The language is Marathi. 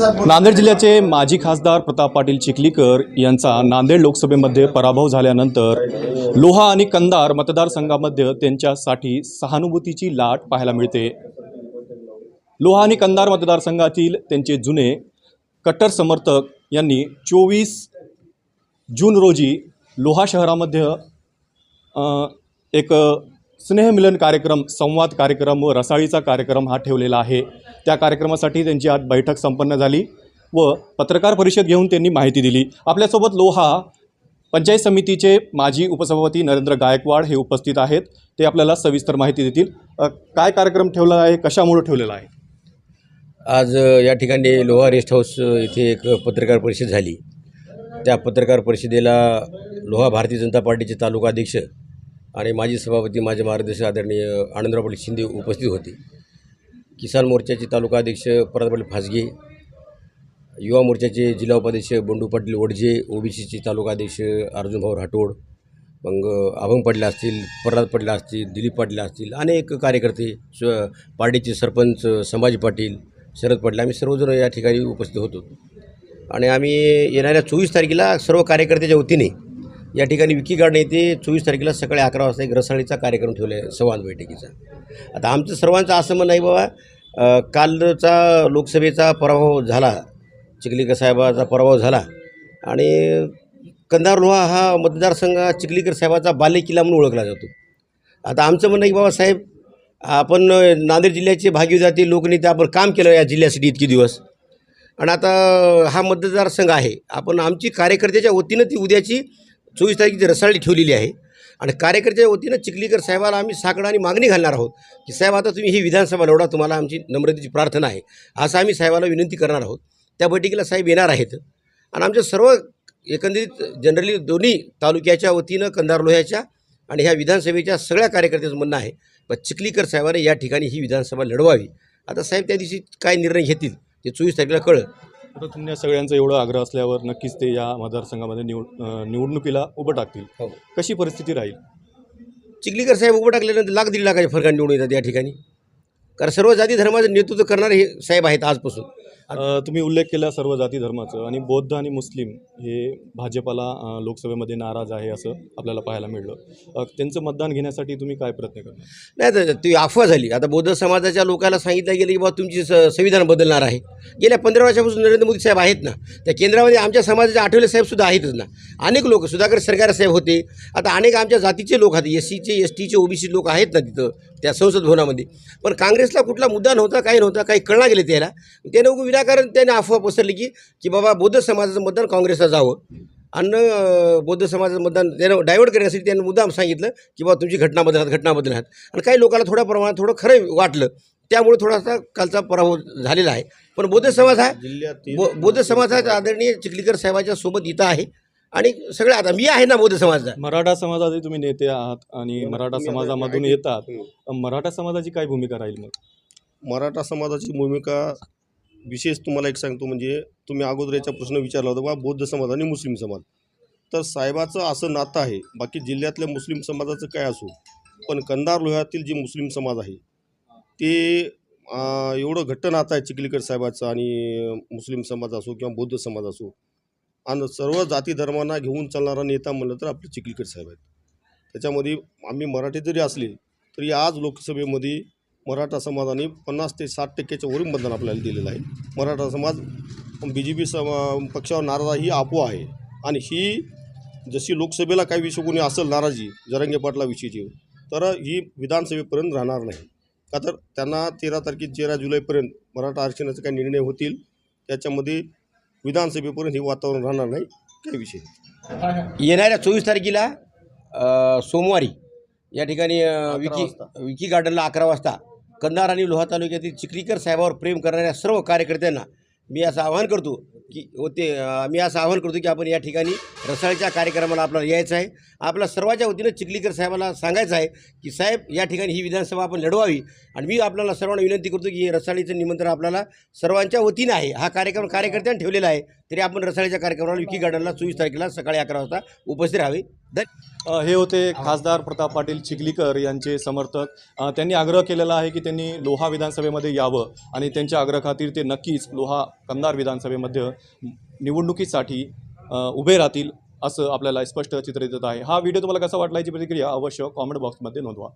नांदेड जिल्ह्याचे माजी खासदार प्रताप पाटील चिखलीकर यांचा नांदेड लोकसभेमध्ये पराभव झाल्यानंतर लोहा आणि कंदार मतदारसंघामध्ये त्यांच्यासाठी सहानुभूतीची लाट पाहायला मिळते. लोहा आणि कंदार मतदारसंघातील त्यांचे जुने कट्टर समर्थक यांनी चोवीस जून रोजी लोहा शहरामध्ये एक स्नेहमिलन कार्यक्रम संवाद कार्यक्रम व रसाळीचा कार्यक्रम हा ठेवलेला आहे. त्या कार्यक्रमासाठी त्यांची आज बैठक संपन्न झाली व पत्रकार परिषद घेऊन त्यांनी माहिती दिली. आपल्यासोबत लोहा पंचायत समितीचे माजी उपसभापती नरेंद्र गायकवाड हे उपस्थित आहेत. ते आपल्याला सविस्तर माहिती देतील. काय कार्यक्रम ठेवला आहे? कशामुळे ठेवलेला आहे? आज या ठिकाणी लोहा रेस्ट हाऊस इथे एक पत्रकार परिषद झाली. त्या पत्रकार परिषदेला लोहा भारतीय जनता पार्टीचे तालुका अध्यक्ष आणि माजी सभापती माझे मार्गदर्शक आदरणीय आनंदराव पाटील शिंदे उपस्थित होते. किसान मोर्चाचे तालुका अध्यक्ष पाटील फासगे युवा मोर्चाचे जिल्हा उपाध्यक्ष बंडू पाटील वडजे ओबीसीचे तालुका अध्यक्ष अर्जुनभाऊ राठोड मग अभंग पाटील असतील प्रल्हाद पाटील असतील दिलीप पाटील असतील अनेक कार्यकर्ते स्व पार्टीचे सरपंच संभाजी पाटील शरद पाटील आम्ही सर्वजण या ठिकाणी उपस्थित होतो. आणि आम्ही येणाऱ्या चोवीस तारखेला सर्व कार्यकर्त्याच्या वतीने या ठिकाणी विकी गार्डन येथे चोवीस तारखेला सकाळी अकरा वाजता एक रसाळीचा कार्यक्रम ठेवला आहे संवाद बैठकीचा. आता आमचं सर्वांचं असं म्हणणं आहे बाबा कालचा लोकसभेचा पराभव झाला चिखलीकर साहेबाचा पराभव झाला आणि कंधार लोहा हा मतदारसंघ चिखलीकर साहेबाचा बालेकिल्ला म्हणून ओळखला जातो. आता आमचं म्हणणं आहे की बाबा साहेब आपण नांदेड जिल्ह्याचे भागीदारी लोकनेते आपण काम केलं या जिल्ह्यासाठी इतके दिवस. आणि आता हा मतदारसंघ आहे. आपण आमची कार्यकर्त्याच्या वतीनं ती उद्याची चोवीस तारखेची रसाळी ठेवलेली आहे. आणि कार्यकर्त्याच्या वतीनं चिखलीकर साहेबाला आम्ही साकडं आणि मागणी घालणार आहोत की साहेब आता तुम्ही ही विधानसभा लढवा तुम्हाला आमची नम्रतेची प्रार्थना आहे. असं आम्ही साहेबाला विनंती करणार आहोत. त्या बैठकीला साहेब येणार आहेत. आणि आमच्या सर्व एकंदरीत जनरली दोन्ही तालुक्याच्या वतीनं कंधार लोह्याच्या आणि ह्या विधानसभेच्या सगळ्या कार्यकर्त्याचं म्हणणं आहे पण चिखलीकर साहेबाने या ठिकाणी ही विधानसभा लढवावी. आता साहेब त्या दिवशी काय निर्णय घेतील ते चोवीस तारखेला कळलं. आता तुमच्या सगळ्यांचा एवढा आग्रह असल्यावर नक्कीच ते या मतदारसंघामध्ये निवड अ, निवडणुकीला उभं टाकतील. हो. कशी परिस्थिती राहील? चिखलीकर साहेब उभं टाकल्यानंतर लाख दीड लाखाच्या फरकाने निवडून येतात या ठिकाणी. कारण सर्व जाती धर्माचं नेतृत्व करणारे हे साहेब आहेत आजपासून. अ, तुम्ही उल्लेख केला सर्व जाती धर्माचं आणि बौद्ध आणि मुस्लिम हे भाजपाला अ, लोकसभेमध्ये नाराज आहे असं आपल्याला पाहायला मिळलं. अ, त्यांचं मतदान घेण्यासाठी तुम्ही काय प्रयत्न करणार? नाही तर ती अफवा झाली. आता बौद्ध समाजाच्या लोकांना सांगितलं गेलं की बाबा तुमची स संविधान बदलणार आहे. गेल्या पंधरा वर्षापासून नरेंद्र मोदी साहेब आहेत ना त्या केंद्रामध्ये आमच्या समाजाचे आठवले साहेबसुद्धा आहेतच ना. अनेक लोक सुधाकर सरकार साहेब होते. आता अनेक आमच्या जातीचे लोक आहेत एस सीचे एस टीचे ओबीसी लोक आहेत ना तिथं त्या संसद भवनामध्ये. पण काँग्रेसला कुठला मुद्दा नव्हता काही नव्हता काही कळणार गेले त्याला. त्याने उगं विनाकारण त्याने अफवा पसरली की की बाबा बौद्ध समाजाचं मतदान काँग्रेसला जावं. आणि बौद्ध समाजाचं मतदान त्यानं डायव्हर्ट करण्यासाठी त्यानं मुद्दाम सांगितलं की बाबा तुमची घटना बदलत घटना बदलत. आणि काही लोकांना थोड्या प्रमाणात थोडं खरं वाटलं त्यामुळे थोडासा कालचा पराभव झालेला आहे. पण बौद्ध समाज हा बौ- बौद्ध समाजाचा आदरणीय चिखलीकर साहेबाच्या सोबत इथं आहे. आणि सगळं आता मी आहे ना बौद्ध समाजाचा मराठा समाजाचे तुम्ही नेते आहात आणि मराठा समाजामधून येतात. मराठा समाजाची काय भूमिका राहील मग? मराठा समाजाची भूमिका विशेष तुम्हाला एक सांगतो म्हणजे तुम्ही अगोदर याचा प्रश्न विचारला होता बा बौद्ध समाज आणि मुस्लिम समाज. तर साहेबाचं असं नातं आहे बाकी जिल्ह्यातल्या मुस्लिम समाजाचं काय असो पण कंधार लोह्यातील जे मुस्लिम समाज आहे ते एवढं घट्ट नातं आहे चिखलीकर साहेबाचं आणि मुस्लिम समाज असो किंवा बौद्ध समाज असो. आणि सर्व जाती धर्मांना घेऊन चालणारा नेता म्हणलं तर आपले चिखलीकर साहेब आहेत. त्याच्यामध्ये आम्ही मराठी जरी असले तरी आज लोकसभेमध्ये मराठा समाजाने पन्नास ते साठ टक्क्याच्या वरून मतदान आपल्याला दिलेलं आहे. मराठा समाज बी जे पी सम पक्षावर नाराजा ही आपोआ आहे. आणि ही जशी लोकसभेला काही विषय कोणी असेल नाराजी जरंगे पाटलाविषयीची तर ही विधानसभेपर्यंत राहणार नाही. का तर त्यांना तेरा तारखे तेरा जुलैपर्यंत मराठा आरक्षणाचे काही निर्णय होतील त्याच्यामध्ये विधानसभेपर्यंत हे वातावरण राहणार नाही काही विषय. येणाऱ्या चोवीस तारखेला सोमवारी या ठिकाणी विकी. विकी गार्डनला अकरा वाजता कंधार आणि लोहा तालुक्यातील चिखलीकर साहेबावर प्रेम करणाऱ्या सर्व कार्यकर्त्यांना मी असं आवाहन करतो की होते मी असं आवाहन करतो की आपण या ठिकाणी रसाळीच्या कार्यक्रमाला आपल्याला यायचं आहे. आपल्या सर्वांच्या वतीनं चिखलीकर साहेबाला सांगायचं आहे की साहेब या ठिकाणी ही विधानसभा आपण लढवावी. आणि मी आपल्याला सर्वांना विनंती करतो की हे रसाळीचं निमंत्रण आपल्याला सर्वांच्या वतीनं आहे. हा कार्यक्रम कार्यकर्त्यांनी ठेवलेला आहे. तरी आपण रसाळ्याच्या कार्यक्रमाला विकी गार्डनला चोवीस तारखेला सकाळी अकरा वाजता उपस्थित राहावे. धन्यवाद हे होते खासदार प्रताप पाटील चिखलीकर यांचे समर्थक. त्यांनी आग्रह केलेला आहे की त्यांनी लोहा विधानसभेमध्ये यावं आणि त्यांच्या आग्रहाखातीर ते नक्कीच लोहा कंदार विधानसभेमध्ये निवडणुकीसाठी उभे राहतील असं आपल्याला स्पष्ट चित्र देत आहे. हा व्हिडिओ तुम्हाला कसा वाटला याची प्रतिक्रिया अवश्य कॉमेंट बॉक्समध्ये नोंदवा.